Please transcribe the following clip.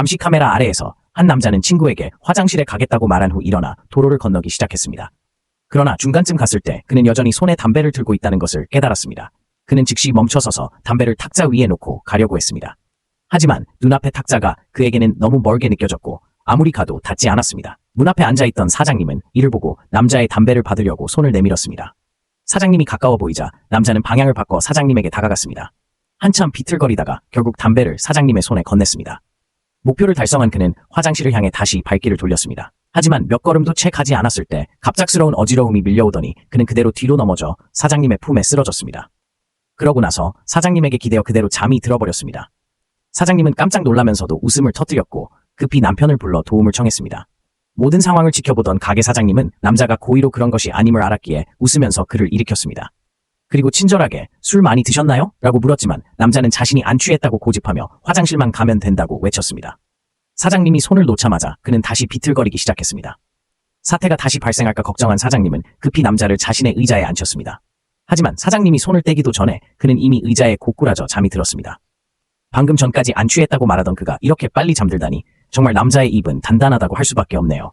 감시 카메라 아래에서 한 남자는 친구에게 화장실에 가겠다고 말한 후 일어나 도로를 건너기 시작했습니다. 그러나 중간쯤 갔을 때 그는 여전히 손에 담배를 들고 있다는 것을 깨달았습니다. 그는 즉시 멈춰서서 담배를 탁자 위에 놓고 가려고 했습니다. 하지만 눈앞의 탁자가 그에게는 너무 멀게 느껴졌고 아무리 가도 닿지 않았습니다. 문 앞에 앉아있던 사장님은 이를 보고 남자의 담배를 받으려고 손을 내밀었습니다. 사장님이 가까워 보이자 남자는 방향을 바꿔 사장님에게 다가갔습니다. 한참 비틀거리다가 결국 담배를 사장님의 손에 건넸습니다. 목표를 달성한 그는 화장실을 향해 다시 발길을 돌렸습니다. 하지만 몇 걸음도 채 가지 않았을 때 갑작스러운 어지러움이 밀려오더니 그는 그대로 뒤로 넘어져 사장님의 품에 쓰러졌습니다. 그러고 나서 사장님에게 기대어 그대로 잠이 들어버렸습니다. 사장님은 깜짝 놀라면서도 웃음을 터뜨렸고 급히 남편을 불러 도움을 청했습니다. 모든 상황을 지켜보던 가게 사장님은 남자가 고의로 그런 것이 아님을 알았기에 웃으면서 그를 일으켰습니다. 그리고 친절하게 술 많이 드셨나요? 라고 물었지만 남자는 자신이 안 취했다고 고집하며 화장실만 가면 된다고 외쳤습니다. 사장님이 손을 놓자마자 그는 다시 비틀거리기 시작했습니다. 사태가 다시 발생할까 걱정한 사장님은 급히 남자를 자신의 의자에 앉혔습니다. 하지만 사장님이 손을 떼기도 전에 그는 이미 의자에 고꾸라져 잠이 들었습니다. 방금 전까지 안 취했다고 말하던 그가 이렇게 빨리 잠들다니 정말 남자의 입은 단단하다고 할 수밖에 없네요.